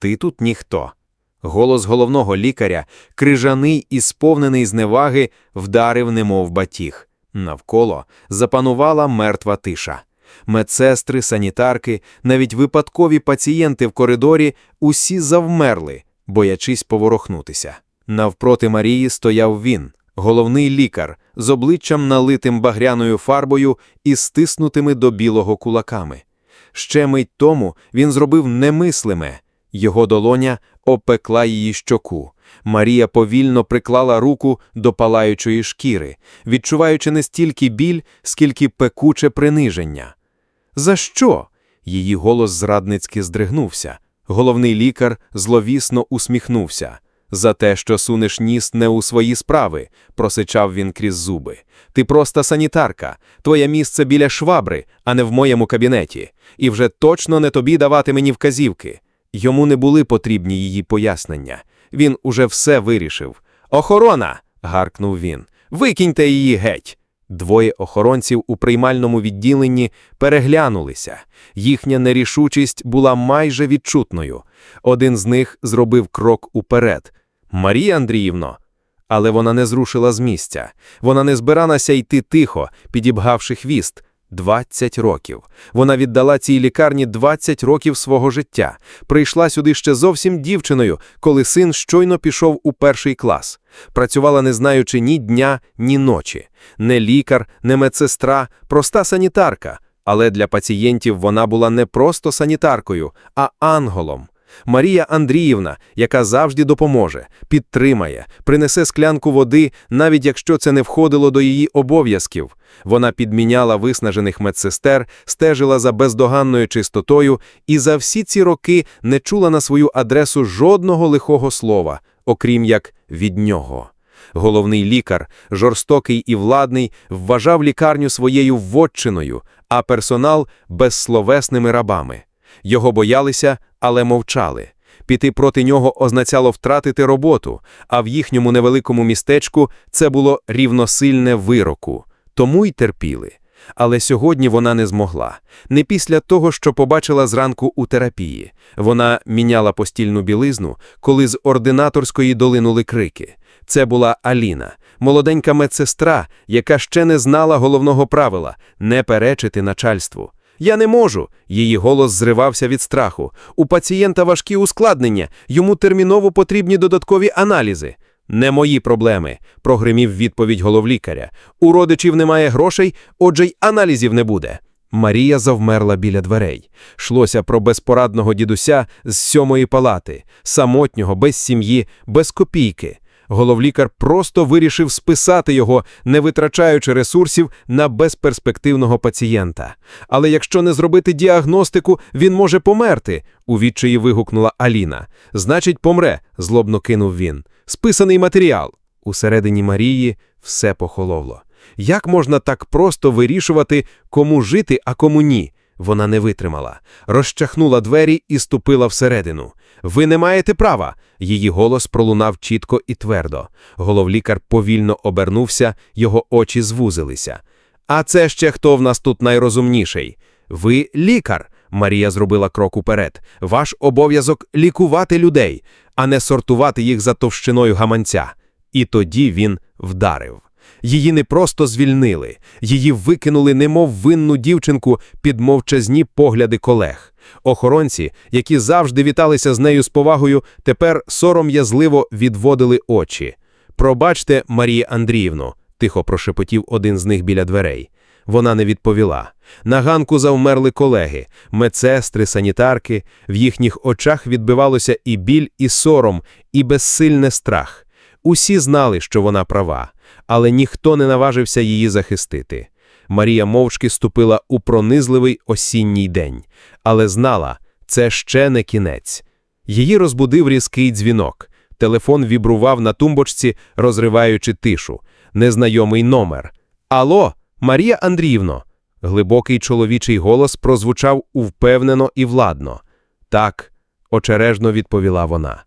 Ти тут ніхто. Голос головного лікаря, крижаний і сповнений зневаги, вдарив немов батіг. Навколо запанувала мертва тиша. Медсестри, санітарки, навіть випадкові пацієнти в коридорі усі завмерли, боячись поворохнутися. Навпроти Марії стояв він, головний лікар, з обличчям налитим багряною фарбою і стиснутими до білого кулаками. Ще мить тому він зробив немислиме. Його долоня опекла її щоку. Марія повільно приклала руку до палаючої шкіри, відчуваючи не стільки біль, скільки пекуче приниження. За що? Її голос зрадницьки здригнувся. Головний лікар зловісно усміхнувся. За те, що сунеш ніс не у свої справи, просичав він крізь зуби. Ти просто санітарка, твоє місце біля швабри, а не в моєму кабінеті, і вже точно не тобі давати мені вказівки. Йому не були потрібні її пояснення. Він уже все вирішив. Охорона. гаркнув він. Викиньте її геть. Двоє охоронців у приймальному відділенні переглянулися. Їхня нерішучість була майже відчутною. Один з них зробив крок уперед. Марія Андріївно. Але вона не зрушила з місця. Вона не збиралася йти тихо, підібгавши хвіст. 20 років. Вона віддала цій лікарні 20 років свого життя. Прийшла сюди ще зовсім дівчиною, коли син щойно пішов у перший клас. Працювала, не знаючи ні дня, ні ночі. Не лікар, не медсестра, проста санітарка. Але для пацієнтів вона була не просто санітаркою, а ангелом. Марія Андріївна, яка завжди допоможе, підтримає, принесе склянку води, навіть якщо це не входило до її обов'язків. Вона підміняла виснажених медсестер, стежила за бездоганною чистотою і за всі ці роки не чула на свою адресу жодного лихого слова, окрім як від нього. Головний лікар, жорстокий і владний, вважав лікарню своєю вотчиною, а персонал безсловесними рабами. Його боялися, але мовчали. Піти проти нього означало втратити роботу, а в їхньому невеликому містечку це було рівносильне вироку. Тому й терпіли. Але сьогодні вона не змогла. Не після того, що побачила зранку у терапії. Вона міняла постільну білизну, коли з ординаторської долинули крики. Це була Аліна, молоденька медсестра, яка ще не знала головного правила не перечити начальству. Я не можу. Її голос зривався від страху. У пацієнта важкі ускладнення, йому терміново потрібні додаткові аналізи. Не мої проблеми, прогримів відповідь головлікаря. У родичів немає грошей, отже й аналізів не буде. Марія завмерла біля дверей. Шлося про безпорадного дідуся з сьомої палати, самотнього, без сім'ї, без копійки. Головлікар просто вирішив списати його, не витрачаючи ресурсів на безперспективного пацієнта. Але якщо не зробити діагностику, він може померти, у відчаї вигукнула Аліна. Значить, помре, злобно кинув він. Списаний матеріал. Усередині Марії все похололо. Як можна так просто вирішувати, кому жити, а кому ні? Вона не витримала, розчахнула двері і ступила всередину. Ви не маєте права. Її голос пролунав чітко і твердо. Головлікар повільно обернувся, його очі звузилися. А це ще хто в нас тут найрозумніший? Ви лікар. Марія зробила крок уперед. Ваш обов'язок лікувати людей, а не сортувати їх за товщиною гаманця. І тоді він вдарив. Її не просто звільнили, її викинули, немов винну дівчинку під мовчазні погляди колег. Охоронці, які завжди віталися з нею з повагою, тепер сором'язливо відводили очі. Пробачте, Марія Андріївно, тихо прошепотів один з них біля дверей. Вона не відповіла. На ганку завмерли колеги, медсестри, санітарки. В їхніх очах відбивалося і біль, і сором, і безсильне страх. Усі знали, що вона права, але ніхто не наважився її захистити. Марія мовчки ступила у пронизливий осінній день, але знала, це ще не кінець. Її розбудив різкий дзвінок. Телефон вібрував на тумбочці, розриваючи тишу. Незнайомий номер. Алло, Марія Андріївно. Глибокий чоловічий голос прозвучав увпевнено і владно. Так, очережно відповіла вона.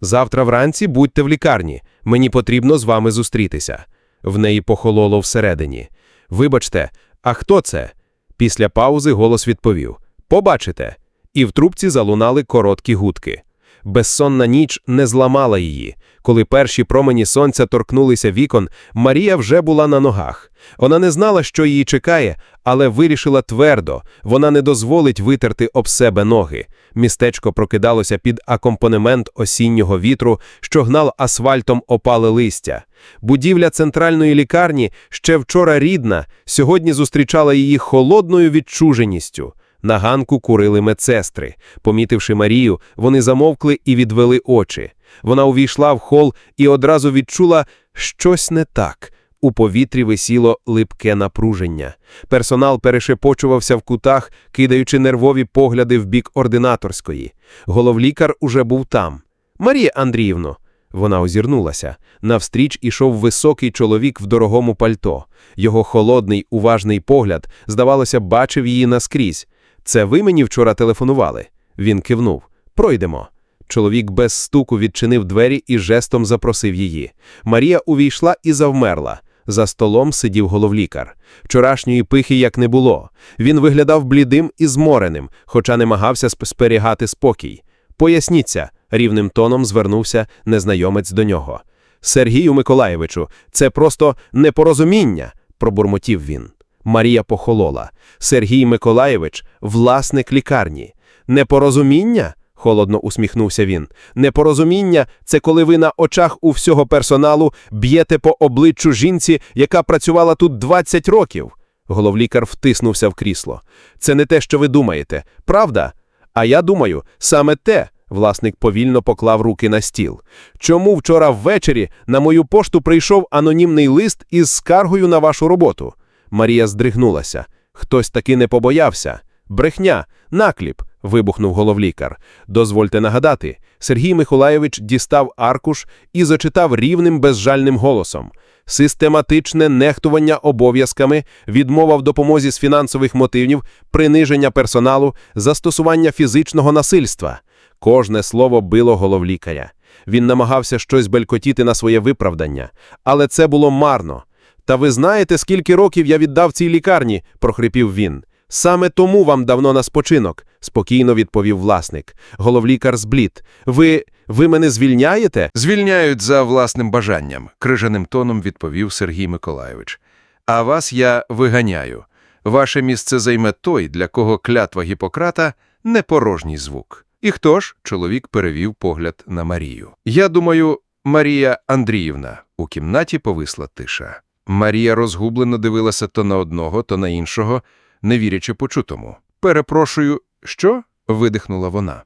Завтра вранці будьте в лікарні. Мені потрібно з вами зустрітися. В неї похололо всередині. Вибачте, а хто це? Після паузи голос відповів: Побачите. І в трубці залунали короткі гудки. Безсонна ніч не зламала її. Коли перші промені сонця торкнулися вікон, Марія вже була на ногах. Вона не знала, що її чекає, але вирішила твердо, вона не дозволить витерти об себе ноги. Містечко прокидалося під акомпанемент осіннього вітру, що гнав асфальтом опале листя. Будівля центральної лікарні, ще вчора рідна, сьогодні зустрічала її холодною відчуженістю. На ганку курили медсестри. Помітивши Марію, вони замовкли і відвели очі. Вона увійшла в хол і одразу відчула щось не так. У повітрі висіло липке напруження. Персонал перешепочувався в кутах, кидаючи нервові погляди в бік ординаторської. Головлікар уже був там. Марія Андріївно. Вона озірнулася. Навстріч ішов високий чоловік в дорогому пальто. Його холодний, уважний погляд, здавалося, бачив її наскрізь. Це ви мені вчора телефонували? Він кивнув. Пройдемо. Чоловік без стуку відчинив двері і жестом запросив її. Марія увійшла і завмерла. За столом сидів головлікар. Вчорашньої пихи як не було. Він виглядав блідим і змореним, хоча намагався сп- зберігати спокій. Поясніться, рівним тоном звернувся незнайомець до нього. Сергію Миколаєвичу, це просто непорозуміння, пробурмотів він. Марія похолола. Сергій Миколаєвич власник лікарні. Непорозуміння? холодно усміхнувся він. Непорозуміння це коли ви на очах у всього персоналу б'єте по обличчю жінці, яка працювала тут 20 років. Головлікар втиснувся в крісло. Це не те, що ви думаєте, правда? А я думаю, саме те. Власник повільно поклав руки на стіл. Чому вчора ввечері на мою пошту прийшов анонімний лист із скаргою на вашу роботу? Марія здригнулася. Хтось таки не побоявся. Брехня, накліп, вибухнув головлікар. Дозвольте нагадати, Сергій Миколаєвич дістав аркуш і зачитав рівним безжальним голосом. Систематичне нехтування обов'язками, відмова в допомозі з фінансових мотивів, приниження персоналу, застосування фізичного насильства. Кожне слово било головлікаря. Він намагався щось белькотіти на своє виправдання, але це було марно. Та ви знаєте, скільки років я віддав цій лікарні, прохрипів він. Саме тому вам давно на спочинок, спокійно відповів власник. Головлікар зблід. Ви. ви мене звільняєте? Звільняють за власним бажанням, крижаним тоном відповів Сергій Миколайович. А вас я виганяю. Ваше місце займе той, для кого клятва Гіппократа – непорожній звук. І хто ж? Чоловік перевів погляд на Марію. Я думаю, Марія Андріївна. У кімнаті повисла тиша. Марія розгублено дивилася то на одного, то на іншого, не вірячи почутому. Перепрошую, що? видихнула вона.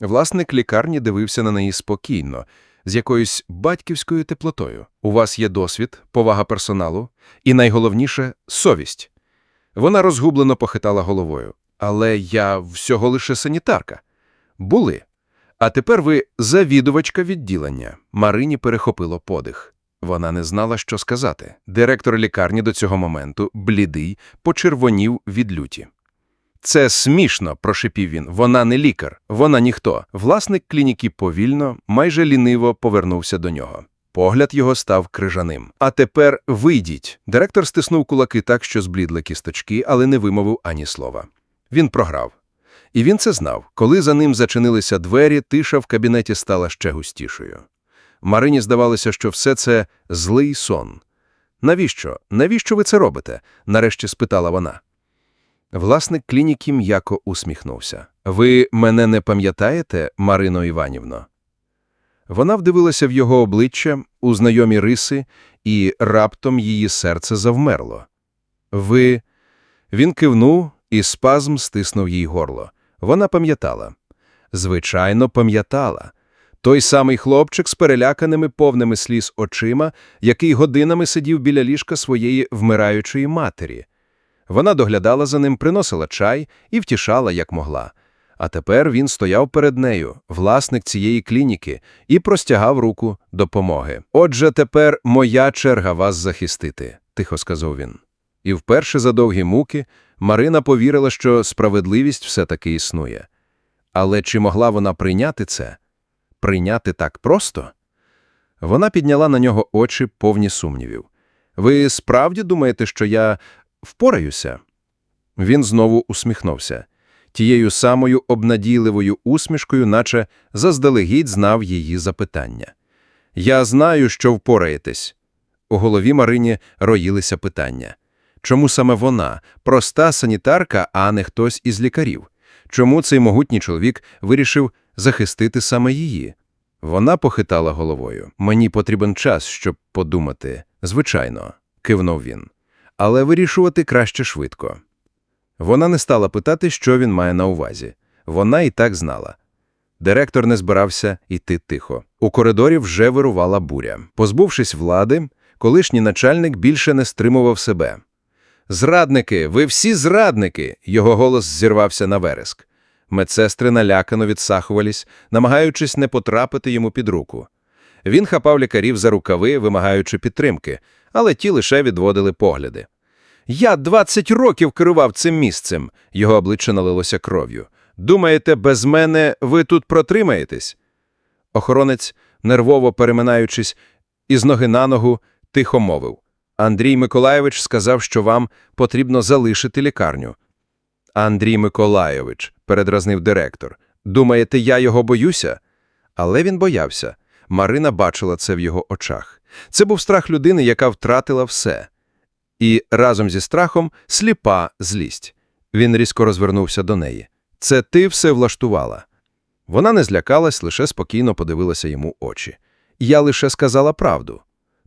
Власник лікарні дивився на неї спокійно, з якоюсь батьківською теплотою. У вас є досвід, повага персоналу і, найголовніше, совість. Вона розгублено похитала головою. Але я всього лише санітарка. Були. А тепер ви завідувачка відділення. Марині перехопило подих. Вона не знала, що сказати. Директор лікарні до цього моменту, блідий, почервонів від люті. Це смішно, прошипів він. Вона не лікар, вона ніхто. Власник клініки повільно, майже ліниво повернувся до нього. Погляд його став крижаним. А тепер вийдіть. Директор стиснув кулаки так, що зблідли кісточки, але не вимовив ані слова. Він програв. І він це знав. Коли за ним зачинилися двері, тиша в кабінеті стала ще густішою. Марині здавалося, що все це злий сон. Навіщо? Навіщо ви це робите? нарешті спитала вона. Власник клініки м'яко усміхнувся. Ви мене не пам'ятаєте, Марино Іванівно? Вона вдивилася в його обличчя, у знайомі риси, і раптом її серце завмерло. Ви. Він кивнув, і спазм стиснув їй горло. Вона пам'ятала. Звичайно, пам'ятала. Той самий хлопчик з переляканими повними сліз очима, який годинами сидів біля ліжка своєї вмираючої матері. Вона доглядала за ним, приносила чай і втішала, як могла. А тепер він стояв перед нею, власник цієї клініки, і простягав руку допомоги. Отже, тепер моя черга вас захистити, тихо сказав він. І вперше за довгі муки Марина повірила, що справедливість все-таки існує. Але чи могла вона прийняти це? Прийняти так просто? Вона підняла на нього очі повні сумнівів. Ви справді думаєте, що я впораюся? Він знову усміхнувся. тією самою обнадійливою усмішкою, наче заздалегідь знав її запитання. Я знаю, що впораєтесь. У голові Марині роїлися питання. Чому саме вона, проста санітарка, а не хтось із лікарів? Чому цей могутній чоловік вирішив захистити саме її? Вона похитала головою. Мені потрібен час, щоб подумати. Звичайно, кивнув він. Але вирішувати краще швидко. Вона не стала питати, що він має на увазі. Вона і так знала. Директор не збирався йти тихо. У коридорі вже вирувала буря. Позбувшись влади, колишній начальник більше не стримував себе. Зрадники, ви всі зрадники! Його голос зірвався на вереск. Медсестри налякано відсахувались, намагаючись не потрапити йому під руку. Він хапав лікарів за рукави, вимагаючи підтримки, але ті лише відводили погляди. Я 20 років керував цим місцем. Його обличчя налилося кров'ю. Думаєте, без мене ви тут протримаєтесь? Охоронець, нервово переминаючись, із ноги на ногу, тихо мовив. Андрій Миколайович сказав, що вам потрібно залишити лікарню. Андрій Миколайович, передразнив директор. Думаєте, я його боюся? Але він боявся. Марина бачила це в його очах. Це був страх людини, яка втратила все. І разом зі страхом сліпа злість. Він різко розвернувся до неї. Це ти все влаштувала. Вона не злякалась, лише спокійно подивилася йому очі. Я лише сказала правду.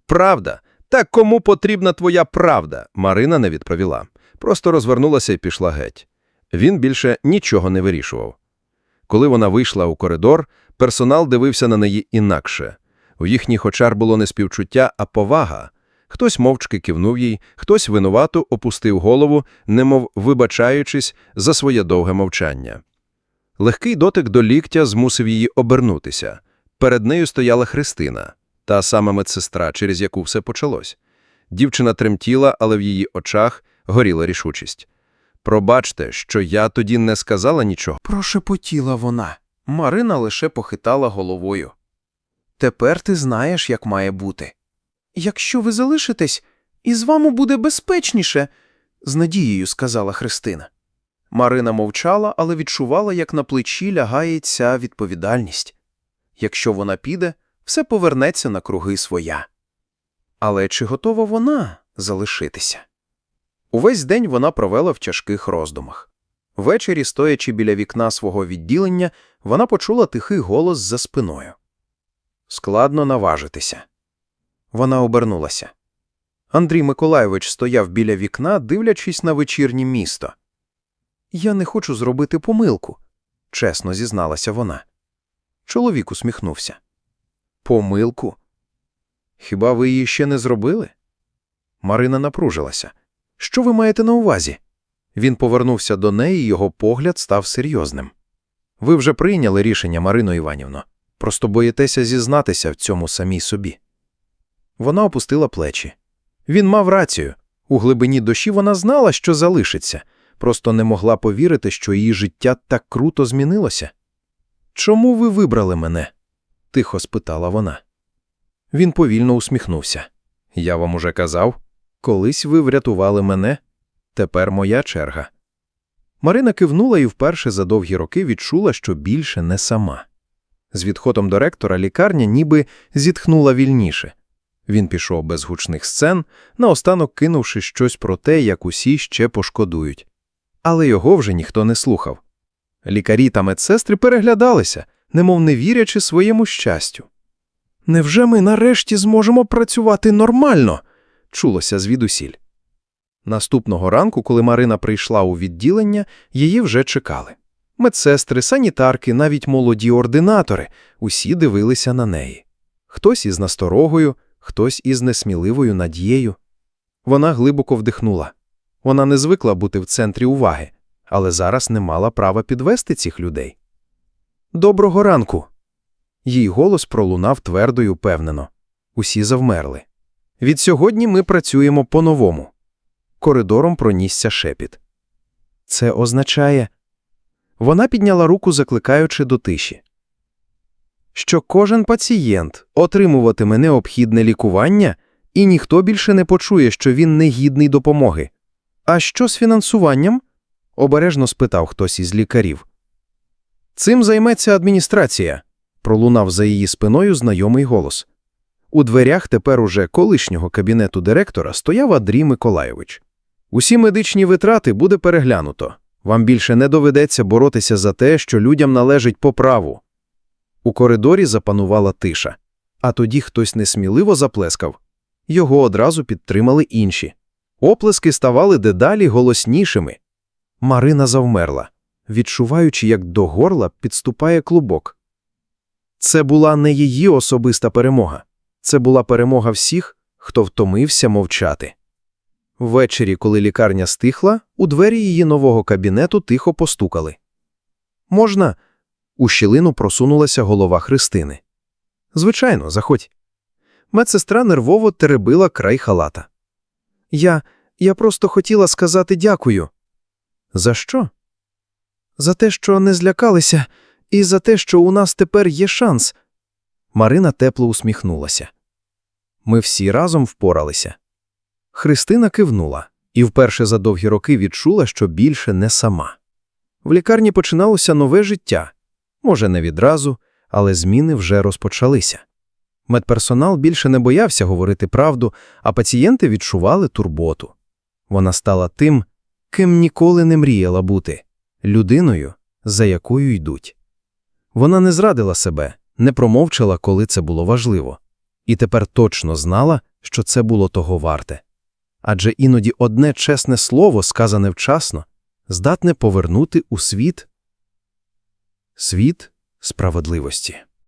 Правда? Так кому потрібна твоя правда? Марина не відповіла. Просто розвернулася і пішла геть. Він більше нічого не вирішував. Коли вона вийшла у коридор, персонал дивився на неї інакше. У їхніх очах було не співчуття, а повага. Хтось мовчки кивнув їй, хтось винувато опустив голову, немов вибачаючись за своє довге мовчання. Легкий дотик до ліктя змусив її обернутися. Перед нею стояла Христина, та сама медсестра, через яку все почалось. Дівчина тремтіла, але в її очах горіла рішучість. Пробачте, що я тоді не сказала нічого. Прошепотіла вона. Марина лише похитала головою. Тепер ти знаєш, як має бути. Якщо ви залишитесь, із вами буде безпечніше, з надією сказала Христина. Марина мовчала, але відчувала, як на плечі лягає ця відповідальність. Якщо вона піде, все повернеться на круги своя. Але чи готова вона залишитися? Увесь день вона провела в тяжких роздумах. Ввечері, стоячи біля вікна свого відділення, вона почула тихий голос за спиною. Складно наважитися. Вона обернулася. Андрій Миколайович стояв біля вікна, дивлячись на вечірнє місто. Я не хочу зробити помилку, чесно зізналася вона. Чоловік усміхнувся. Помилку? Хіба ви її ще не зробили? Марина напружилася. Що ви маєте на увазі? Він повернувся до неї, його погляд став серйозним. Ви вже прийняли рішення, Марино Іванівно. Просто боїтеся зізнатися в цьому самій собі. Вона опустила плечі. Він мав рацію. У глибині душі вона знала, що залишиться, просто не могла повірити, що її життя так круто змінилося. Чому ви вибрали мене? Тихо спитала вона. Він повільно усміхнувся. Я вам уже казав, колись ви врятували мене, тепер моя черга. Марина кивнула і вперше за довгі роки відчула, що більше не сама. З відходом до ректора лікарня ніби зітхнула вільніше. Він пішов без гучних сцен, наостанок кинувши щось про те, як усі ще пошкодують. Але його вже ніхто не слухав. Лікарі та медсестри переглядалися, немов не вірячи своєму щастю. Невже ми нарешті зможемо працювати нормально? чулося звідусіль. Наступного ранку, коли Марина прийшла у відділення, її вже чекали. Медсестри, санітарки, навіть молоді ординатори усі дивилися на неї. Хтось із насторогою, хтось із несміливою надією. Вона глибоко вдихнула. Вона не звикла бути в центрі уваги, але зараз не мала права підвести цих людей. Доброго ранку. Їй голос пролунав твердо й упевнено. Усі завмерли. Від сьогодні ми працюємо по-новому. Коридором пронісся шепіт. Це означає. Вона підняла руку, закликаючи до тиші. Що кожен пацієнт отримуватиме необхідне лікування, і ніхто більше не почує, що він не гідний допомоги. А що з фінансуванням? обережно спитав хтось із лікарів. Цим займеться адміністрація, пролунав за її спиною знайомий голос. У дверях тепер уже колишнього кабінету директора стояв Андрій Миколайович. Усі медичні витрати буде переглянуто. Вам більше не доведеться боротися за те, що людям належить по праву. У коридорі запанувала тиша, а тоді хтось несміливо заплескав. Його одразу підтримали інші. Оплески ставали дедалі голоснішими. Марина завмерла, відчуваючи, як до горла підступає клубок. Це була не її особиста перемога. Це була перемога всіх, хто втомився мовчати. Ввечері, коли лікарня стихла, у двері її нового кабінету тихо постукали. Можна? У щілину просунулася голова Христини. Звичайно, заходь. Медсестра нервово теребила край халата. Я. я просто хотіла сказати дякую. За що? За те, що не злякалися, і за те, що у нас тепер є шанс. Марина тепло усміхнулася. Ми всі разом впоралися. Христина кивнула і вперше за довгі роки відчула, що більше не сама. В лікарні починалося нове життя. Може, не відразу, але зміни вже розпочалися. Медперсонал більше не боявся говорити правду, а пацієнти відчували турботу. Вона стала тим, ким ніколи не мріяла бути людиною, за якою йдуть. Вона не зрадила себе, не промовчала, коли це було важливо, і тепер точно знала, що це було того варте. Адже іноді одне чесне слово, сказане вчасно, здатне повернути у світ світ справедливості.